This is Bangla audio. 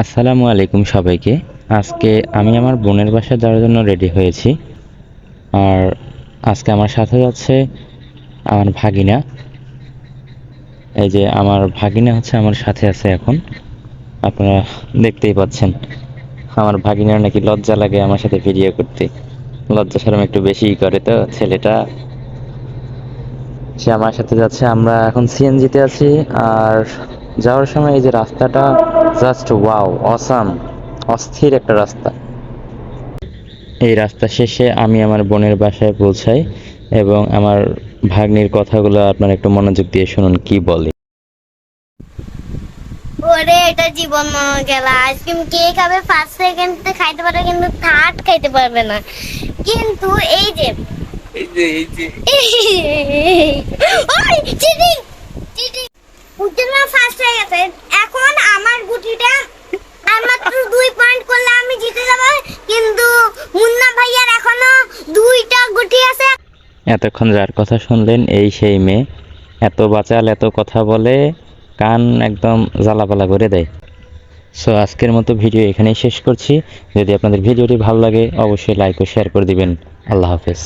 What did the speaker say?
আসসালামু আলাইকুম সবাইকে। আজকে আমি আমার বোনের বাসায় যাওয়ার জন্য রেডি হয়েছি। আর আজকে আমার সাথে যাচ্ছে আমার ভাগিনা। এই যে আমার ভাগিনা হচ্ছে আমার সাথে আছে এখন। আপনারা দেখতেই পাচ্ছেন। আমার ভাগিনার নাকি লজ্জা লাগে আমার সাথে ভিডিও করতে। লজ্জা সরম একটু বেশিই করে তো ছেলেটা। সে আমার সাথে যাচ্ছে, আমরা এখন সিএনজিতে আছি। আর যাওয়ার সময় এই যে রাস্তাটা জাস্ট ওয়াও অসাম অস্থির একটা রাস্তা। এই রাস্তা শেষে আমি আমার বোনের বাসায় পৌঁছাই এবং আমার ভাগ্নির কথাগুলো আপনারা একটু মনোযোগ দিয়ে শুনুন কি বলে। ওরে এটা জীবন মনে গেল আইসক্রিম কে খাবে ফার্স্ট সেকেন্ড খাইতে পারে কিন্তু থার্ড খাইতে পারবে না। কিন্তু এই যে এই যে এই যে। এতক্ষণ যার কথা শুনলেন, এই সেই মেয়ে। এত বাচাল, এত কথা বলে কান একদম জ্বালাপালা করে দেয়। সো আজকের মতো ভিডিও এখানেই শেষ করছি। যদি আপনাদের ভিডিওটি ভালো লাগে, অবশ্যই লাইক ও শেয়ার করে দিবেন। আল্লাহ হাফেজ।